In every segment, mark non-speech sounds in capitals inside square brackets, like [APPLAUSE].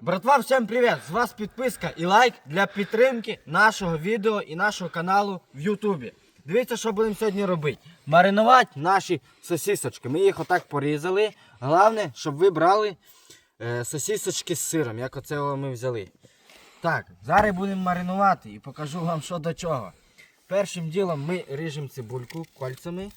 Братва, всім привіт! З вас підписка і лайк для підтримки нашого відео і нашого каналу в Ютубі. Дивіться, що будемо сьогодні робити. Маринувати наші сосісочки. Ми їх отак порізали. Головне, щоб ви брали е, сосісочки з сиром, як оце ми взяли. Так, зараз будемо маринувати і покажу вам, що до чого. Першим ділом ми ріжемо цибульку кольцями.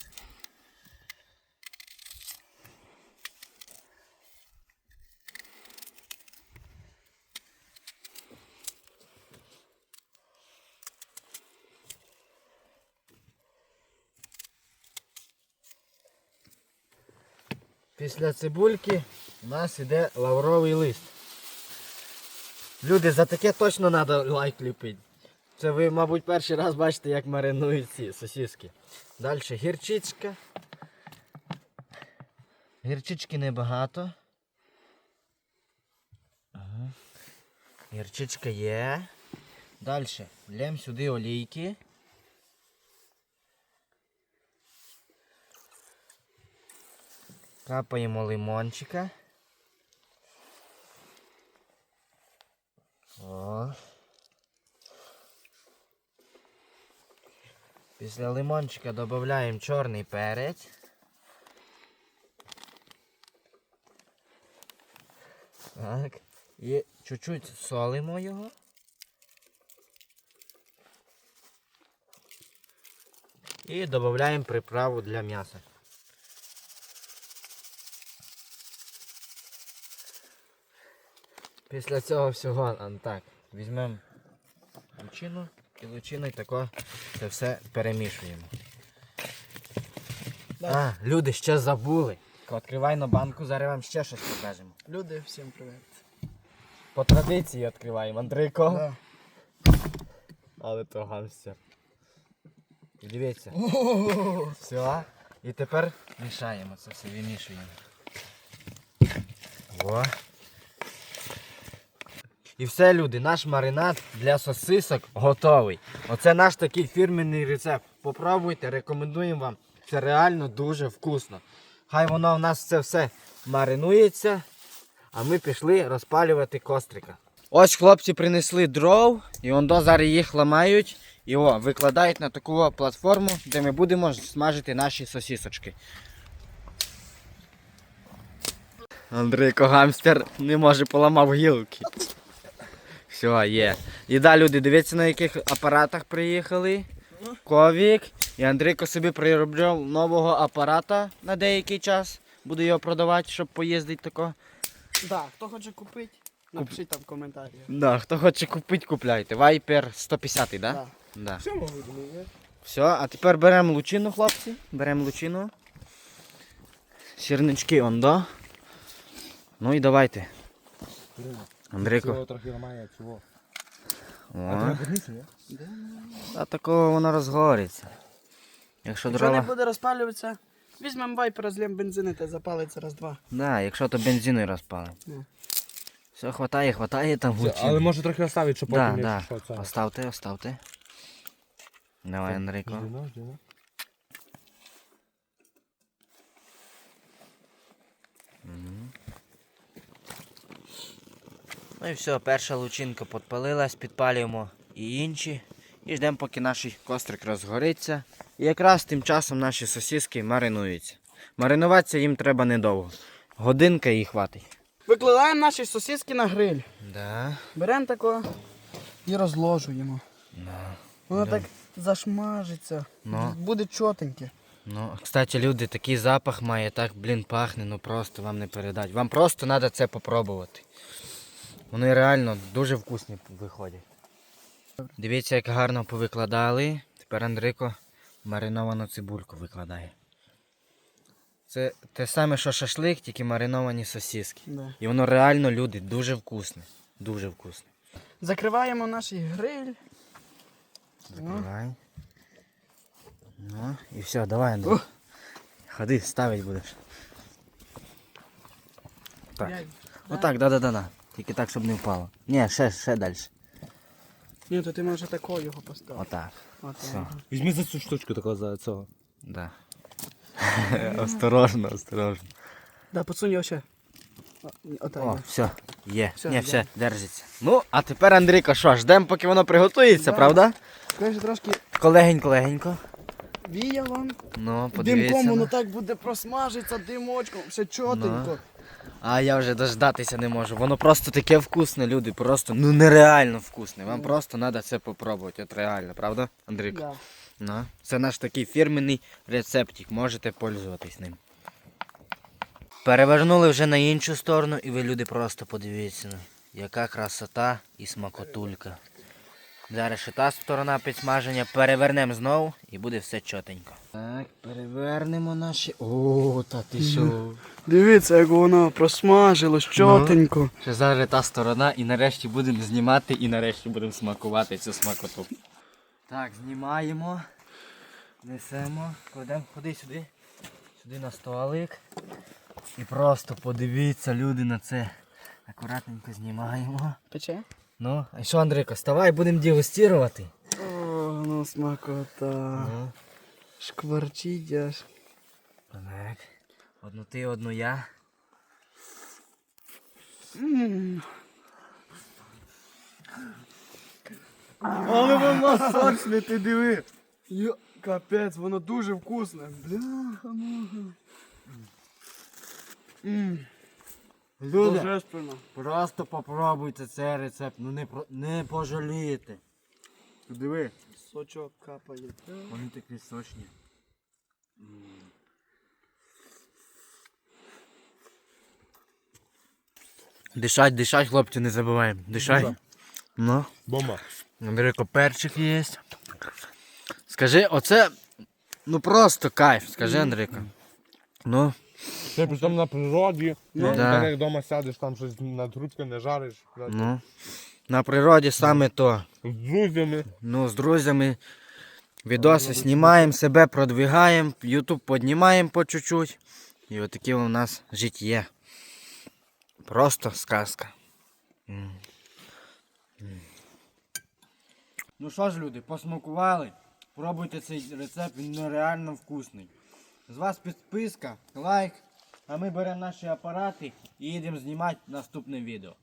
Після цибульки у нас іде лавровий лист. Люди, за таке точно треба лайк ліпити. Це ви, мабуть, перший раз бачите, як маринують ці сосиски. Далі гірчичка. Гірчички небагато. Ага. Гірчичка є. Далі лємо сюди олійки. Капаємо лимончика. О. Після лимончика додаємо чорний перець. Так. І чуть-чуть солимо його. І додаємо приправу для м'яса. Після цього всього а, так, візьмемо лучину і лучиною тако це все перемішуємо. А, люди ще забули. Відкривай на банку, зараз вам ще щось покажемо. Люди, всім привіт. По традиції відкриваємо. Андрійко. Да. Але то гамстер. І дивіться. [LAUGHS] Все. І тепер мішаємо це все, вимішуємо. О. І все, люди, наш маринад для сосисок готовий. Оце наш такий фірменний рецепт. Попробуйте, рекомендуємо вам. Це реально дуже вкусно. Хай воно у нас це все маринується, а ми пішли розпалювати кострика. Ось хлопці принесли дров, і он до зараз їх ламають і о, викладають на таку платформу, де ми будемо смажити наші сосісочки. Андрійко гамстер не може поламав гілки. Все, є. І да, люди, дивіться на яких апаратах приїхали. Ковік. І Андрійко собі приробляв нового апарата на деякий час. Буде його продавати, щоб поїздити тако. Да, хто хоче купити, напишіть там в коментарі. Да, хто хоче купити, купляйте. Viper 150, да? Да. Да. Все можуть є. Все, а тепер беремо лучину, хлопці. Беремо лучину. Сірнички он, да? Ну і давайте. Андрійко. Цього трохи ламає цього. А а такого воно розгориться. Якщо Якщо не буде розпалюватися, візьмемо вайпер, розлємо бензини та запалиться раз-два. Да, якщо то бензиною розпали. Ну. Все, хватає, хватає там Це. Але може трохи оставити, щоб Да, потім да. що. Оставте, оставте. Давай, Андрійко. Ждіно, ждіно. Ну і все, перша лучинка підпалилась, підпалюємо і інші. І ждемо, поки наш кострик розгориться. І якраз тим часом наші сосиски маринуються. Маринуватися їм треба недовго. Годинка і хватить. Викладаємо наші сосиски на гриль. Да. Беремо тако і розложуємо. Да. Воно Да. так зашмажиться. Ну. Буде чотеньке. Ну, кстати, люди, такий запах має, так, блін, пахне, ну просто вам не передати. Вам просто треба це попробувати. Вони реально дуже вкусні виходять. Дивіться, як гарно повикладали. Тепер Андрійко мариновану цибульку викладає. Це те саме, що шашлик, тільки мариновані сосиски. Да. І воно реально, люди, дуже вкусне. Дуже вкусне. Закриваємо наш гриль. Закривай. Ну, і все, давай, Андрій. Ходи, ставить будеш. Так. Отак, да-да-да. Тільки так, щоб не впало. Ні, ще, ще далі. Ні, то ти можеш тако його поставити. Отак. От, Все. Візьми за цю штучку такого за цього. Да. [LAUGHS] осторожно, осторожно. Да, подсунь його ще. Отак. О, все, є. Все, Ні, все, держиться. Ну, а тепер, Андрійко, що, ждемо, поки воно приготується, Да. правда? Скажи трошки Колегенько, легенько. вія вам. Ну, подивіться. Димком воно ну. так буде просмажиться, димочком, все чотенько. А я вже дождатися не можу. Воно просто таке вкусне, люди. Просто ну нереально вкусне. Вам просто треба це попробувати. От реально, правда, Андрій? Да. Ну, це наш такий фірменний рецептик, можете пользуватись ним. Перевернули вже на іншу сторону, і ви люди просто подивіться, ну, яка красота і смакотулька. Зараз ще та сторона підсмаження, перевернемо знову і буде все чотенько. Так, перевернемо наші. О, та ти що? Дивіться, як воно просмажилось чотенько. Ще зараз та сторона і нарешті будемо знімати і нарешті будемо смакувати цю смакоту. Так, знімаємо, несемо, кладемо, ходи сюди, сюди на столик. І просто подивіться, люди, на це. Акуратненько знімаємо. Пече? Ну, а що, Андрійко, вставай, будемо дегустувати. О, ну смакота. Ну, Шкварчить аж. так. Одну ти, одну я. М. Але воно сочне, ти диви. Йо, капець, воно дуже вкусне. Бляха муха. Мм, Люди, божественно. просто попробуйте цей рецепт, ну не, про- не пожалієте. Ти диви. Сочок капає. Вони такі сочні. Дишать, дишать, хлопці, не забуваємо. Дишать. Ну, Бомба. Андрійко, перчик є. Скажи, оце ну просто кайф, скажи, Андрійко. Ну, Ти причому на природі, Ну, ну, да. так як вдома сядеш, там щось на грудки не жариш. ну. На природі саме то. З друзями. Ну, з друзями відоси знімаємо, себе продвигаємо, Ютуб піднімаємо по чуть-чуть. І отаке у нас життя. Просто сказка. Ну що ж, люди, посмакували. Пробуйте цей рецепт, він нереально вкусний. З вас підписка, лайк, а ми беремо наші апарати і їдемо знімати наступне відео.